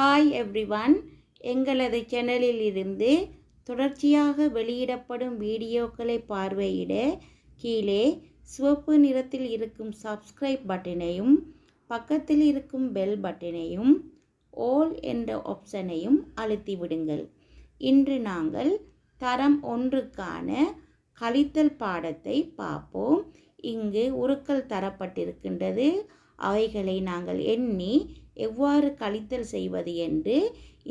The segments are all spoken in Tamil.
ஹாய் எவ்ரிவன் எங்களது சேனலில் இருந்து தொடர்ச்சியாக வெளியிடப்படும் வீடியோக்களை பார்வையிட கீழே சிவப்பு நிறத்தில் இருக்கும் சப்ஸ்கிரைப் பட்டனையும் பக்கத்தில் இருக்கும் பெல் பட்டனையும் ஓல் என்ற ஆப்ஷனையும் அழுத்தி விடுங்கள் இன்று நாங்கள் தரம் ஒன்றுக்கான கழித்தல் பாடத்தை பார்ப்போம். இங்கு உருக்கள் தரப்பட்டிருக்கின்றது. அவைகளை நாங்கள் எண்ணி எவ்வாறு கழித்தல் செய்வது என்று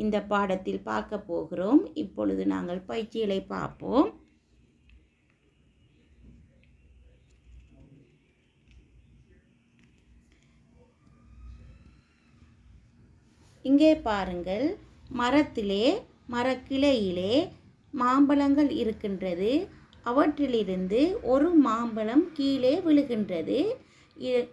இந்த பாடத்தில் பார்க்க போகிறோம். இப்பொழுது நாங்கள் பயிற்சிகளை பார்ப்போம். இங்கே பாருங்கள். மரத்திலே மரக்கிளையிலே மாம்பழங்கள் இருக்கின்றது. அவற்றிலிருந்து ஒரு மாம்பழம் கீழே விழுகின்றது.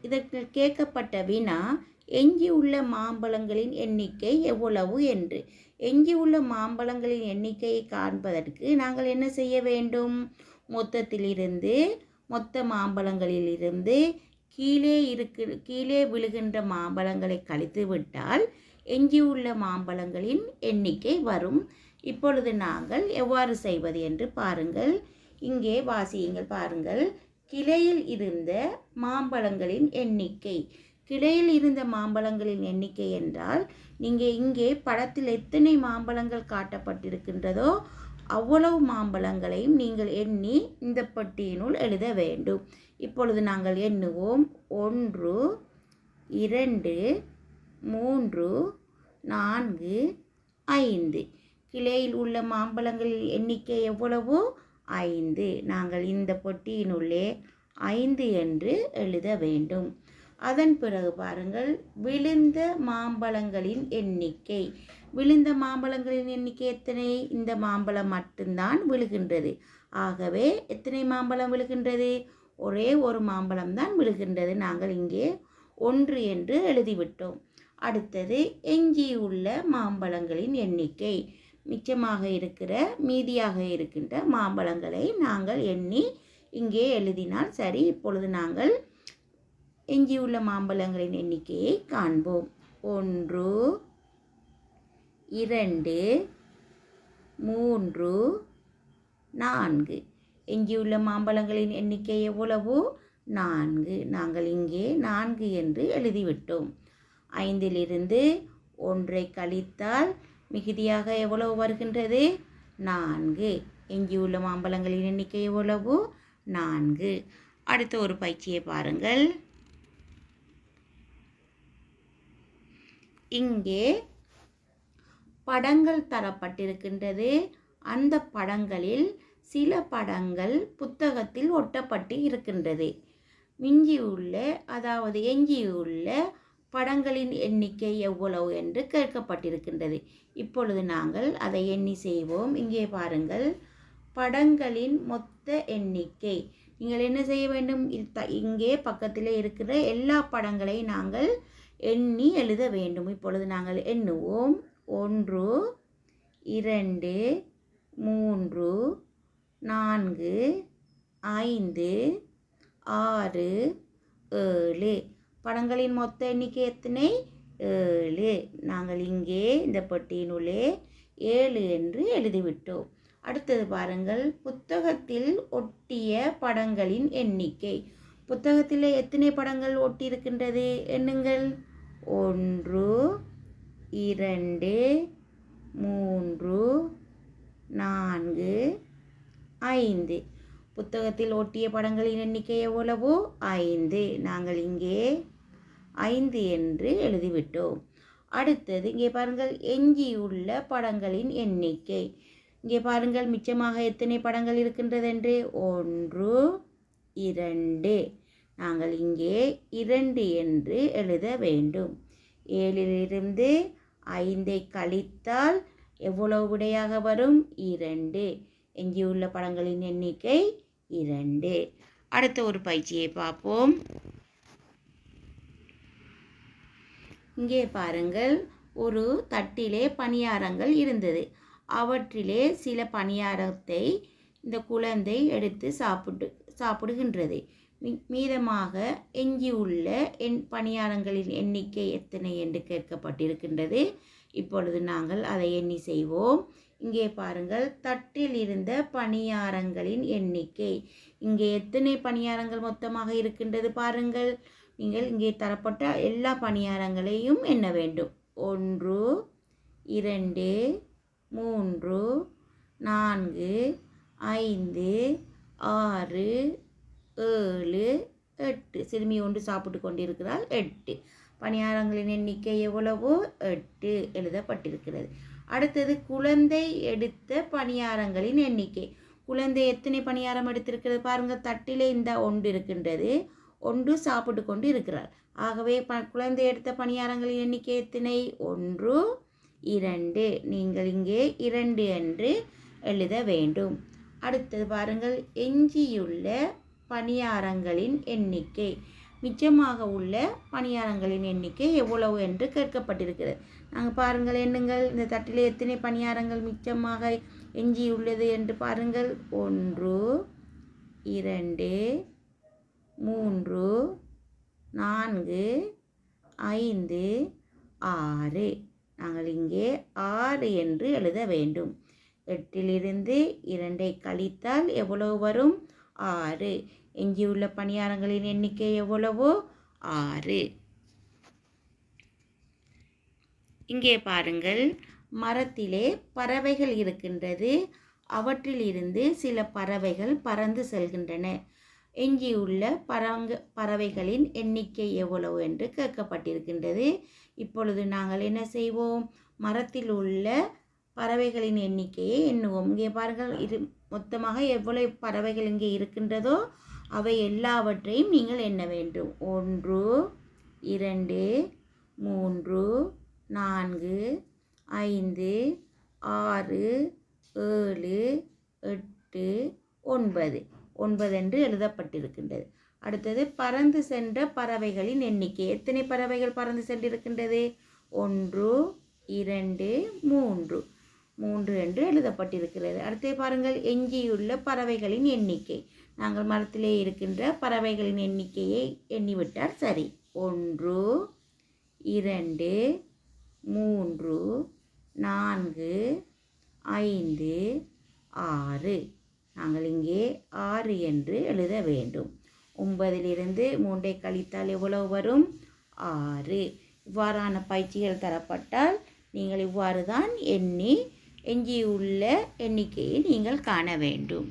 இதற்கு கேட்கப்பட்ட வினா எஞ்சியுள்ள மாம்பழங்களின் எண்ணிக்கை எவ்வளவு என்று. எஞ்சியுள்ள மாம்பழங்களின் எண்ணிக்கையை காண்பதற்கு நாங்கள் என்ன செய்ய வேண்டும்? மொத்தத்திலிருந்து மொத்த மாம்பழங்களிலிருந்து கீழே இருக்கு கீழே விழுகின்ற மாம்பழங்களை கழித்து விட்டால் எஞ்சியுள்ள மாம்பழங்களின் எண்ணிக்கை வரும். இப்பொழுது நாங்கள் எவ்வாறு செய்வது என்று பாருங்கள். இங்கே வாசியுங்கள் பாருங்கள். கிளையில் இருந்த மாம்பழங்களின் எண்ணிக்கை. கிளையில் இருந்த மாம்பழங்களின் எண்ணிக்கை என்றால் நீங்கள் இங்கே படத்தில் எத்தனை மாம்பழங்கள் காட்டப்பட்டிருக்கின்றதோ அவ்வளவு மாம்பழங்களையும் நீங்கள் எண்ணி இந்த பட்டியினுள் எழுத வேண்டும். இப்பொழுது நாங்கள் எண்ணுவோம். ஒன்று இரண்டு மூன்று நான்கு ஐந்து. கிளையில் உள்ள மாம்பழங்களின் எண்ணிக்கை எவ்வளவு? ஐந்து. நாங்கள் இந்த பொட்டியினுள்ளே ஐந்து என்று எழுத வேண்டும். அதன் பிறகு பாருங்கள் விழுந்த மாம்பழங்களின் எண்ணிக்கை. விழுந்த மாம்பழங்களின் எண்ணிக்கை எத்தனை? இந்த மாம்பழம் மட்டும்தான் விழுகின்றது. ஆகவே எத்தனை மாம்பழம் விழுகின்றது? ஒரே ஒரு மாம்பழம் தான் விழுகின்றது. நாங்கள் இங்கே ஒன்று என்று எழுதிவிட்டோம். அடுத்தது எஞ்சியுள்ள மாம்பழங்களின் எண்ணிக்கை. மிச்சமாக இருக்கிற மீதியாக இருக்கின்ற மாம்பழங்களை நாங்கள் எண்ணி இங்கே எழுதினால் சரி. இப்பொழுது நாங்கள் எஞ்சியுள்ள மாம்பழங்களின் எண்ணிக்கையை காண்போம். ஒன்று இரண்டு மூன்று நான்கு. எஞ்சியுள்ள மாம்பழங்களின் எண்ணிக்கை எவ்வளவு? நான்கு. நாங்கள் இங்கே நான்கு என்று எழுதிவிட்டோம். ஐந்திலிருந்து ஒன்றை கழித்தால் மிகுதியாக எவ்வளவு வருகின்றது? நான்கு. எஞ்சியுள்ள மாம்பழங்களின் எண்ணிக்கை எவ்வளவு? நான்கு. அடுத்த ஒரு பயிற்சியை பாருங்கள். இங்கே படங்கள் தரப்பட்டிருக்கின்றது. அந்த படங்களில் சில படங்கள் புத்தகத்தில் ஒட்டப்பட்டு இருக்கின்றது. மிஞ்சியுள்ள அதாவது எஞ்சியுள்ள படங்களின் எண்ணிக்கை எவ்வளவு என்று கேட்கப்பட்டிருக்கின்றது. இப்பொழுது நாங்கள் அதை எண்ணி செய்வோம். இங்கே பாருங்கள். படங்களின் மொத்த எண்ணிக்கை. நீங்கள் என்ன செய்ய வேண்டும்? இங்கே பக்கத்தில் இருக்கிற எல்லா படங்களை நாங்கள் எண்ணி எழுத வேண்டும். இப்பொழுது நாங்கள் எண்ணுவோம். ஒன்று இரண்டு மூன்று நான்கு ஐந்து ஆறு ஏழு. படங்களின் மொத்த எண்ணிக்கை எத்தனை? ஏழு. நாங்கள் இங்கே இந்த பெட்டியினுள்ளே ஏழு என்று எழுதிவிட்டோம். அடுத்தது பாருங்கள். புத்தகத்தில் ஒட்டிய படங்களின் எண்ணிக்கை. புத்தகத்தில் எத்தனை படங்கள் ஒட்டியிருக்கின்றது? எண்ணுங்கள். ஒன்று இரண்டு மூன்று நான்கு ஐந்து. புத்தகத்தில் ஒட்டிய படங்களின் எண்ணிக்கை எவ்வளவு? ஐந்து. நாங்கள் இங்கே ஐந்து என்று எழுதிவிட்டோம். அடுத்தது இங்கே பாருங்கள் எஞ்சியுள்ள படங்களின் எண்ணிக்கை. இங்கே பாருங்கள் மிச்சமாக எத்தனை படங்கள் இருக்கின்றது என்று ஒன்று இரண்டு. நாங்கள் இங்கே இரண்டு என்று எழுத வேண்டும். ஏழிலிருந்து ஐந்தை கழித்தால் எவ்வளவு விடையாக வரும்? இரண்டு. எஞ்சியுள்ள படங்களின் எண்ணிக்கை இரண்டு. அடுத்த ஒரு பயிற்சியை பார்ப்போம். இங்கே பாருங்கள். ஒரு தட்டிலே பணியாரங்கள் இருந்தது. அவற்றிலே சில பணியாரத்தை இந்த குழந்தை எடுத்து சாப்பிட்டு சாப்பிடுகின்றது. மீதமாக எஞ்சியுள்ள எண் பணியாரங்களின் எண்ணிக்கை எத்தனை என்று கேட்கப்பட்டிருக்கின்றது. இப்பொழுது நாங்கள் அதை எண்ணி செய்வோம். இங்கே பாருங்கள் தட்டில் இருந்த பணியாரங்களின் எண்ணிக்கை. இங்கே எத்தனை பணியாரங்கள் மொத்தமாக இருக்கின்றது பாருங்கள். நீங்கள் இங்கே தரப்பட்ட எல்லா பணியாரங்களையும் எண்ண வேண்டும். ஒன்று இரண்டு மூன்று நான்கு ஐந்து ஆறு ஏழு எட்டு. சிறுமி ஒன்று சாப்பிட்டு கொண்டிருக்கிறாள். எட்டு. பணியாரங்களின் எண்ணிக்கை எவ்வளவோ? எட்டு. எழுதப்பட்டிருக்கிறது. அடுத்தது குழந்தை எடுத்த பணியாரங்களின் எண்ணிக்கை. குழந்தை எத்தனை பணியாரம் எடுத்திருக்கிறது? பாருங்கள் தட்டிலே இந்த ஒன்று இருக்கின்றது. ஒன்று சாப்பிட்டு கொண்டு இருக்கிறார் ஆகவே ப குழந்தை எடுத்த பணியாரங்களின் எண்ணிக்கை எத்தனை? ஒன்று இரண்டு. நீங்கள் இங்கே இரண்டு என்று எழுத வேண்டும். அடுத்தது பாருங்கள் எஞ்சியுள்ள பணியாரங்களின் எண்ணிக்கை. மிச்சமாக உள்ள பணியாரங்களின் எண்ணிக்கை எவ்வளவு என்று கேட்கப்பட்டிருக்கிறது. நாங்கள் பாருங்கள் எண்ணுங்கள். இந்த தட்டில் எத்தனை பணியாரங்கள் மிச்சமாக எஞ்சியுள்ளது என்று பாருங்கள். ஒன்று இரண்டு மூன்று நான்கு ஐந்து ஆறு. நாங்கள் இங்கே ஆறு என்று எழுத வேண்டும். எட்டிலிருந்து இரண்டை கழித்தால் எவ்வளவு வரும்? ஆறு. எஞ்சியுள்ள பணியாரங்களின் எண்ணிக்கை எவ்வளவோ? ஆறு. இங்கே பாருங்கள். மரத்திலே பறவைகள் இருக்கின்றது. அவற்றிலிருந்து சில பறவைகள் பறந்து செல்கின்றன. எஞ்சியுள்ள பறங்க பறவைகளின் எண்ணிக்கை எவ்வளவு என்று கேட்கப்பட்டிருக்கின்றது. இப்பொழுது நாங்கள் என்ன செய்வோம்? மரத்தில் உள்ள பறவைகளின் எண்ணிக்கையை எண்ணுவோம். இங்கே பாருங்கள் இது மொத்தமாக எவ்வளவு பறவைகள் இங்கே இருக்கின்றதோ அவை எல்லாவற்றையும் நீங்கள் எண்ண வேண்டும். ஒன்று இரண்டு மூன்று நான்கு ஐந்து ஆறு ஏழு எட்டு ஒன்பது. ஒன்பது என்று எழுதப்பட்டிருக்கின்றது. அடுத்தது பறந்து சென்ற பறவைகளின் எண்ணிக்கை. எத்தனை பறவைகள் பறந்து சென்றிருக்கின்றது? ஒன்று இரண்டு மூன்று. மூன்று என்று எழுதப்பட்டிருக்கிறது. அடுத்து பாருங்கள் எஞ்சியுள்ள பறவைகளின் எண்ணிக்கை. நாங்கள் மரத்திலே இருக்கின்ற பறவைகளின் எண்ணிக்கையை எண்ணிவிட்டால் சரி. ஒன்று இரண்டு மூன்று நான்கு ஐந்து ஆறு. நாங்கள் இங்கே ஆறு என்று எழுத வேண்டும். ஒன்பதிலிருந்து மூன்றை கழித்தால் எவ்வளவு வரும்? ஆறு. இவ்வாறான பயிற்சிகள் தரப்பட்டால் நீங்கள் இவ்வாறு தான் எண்ணி எஞ்சியுள்ள எண்ணிக்கையை நீங்கள் காண வேண்டும்.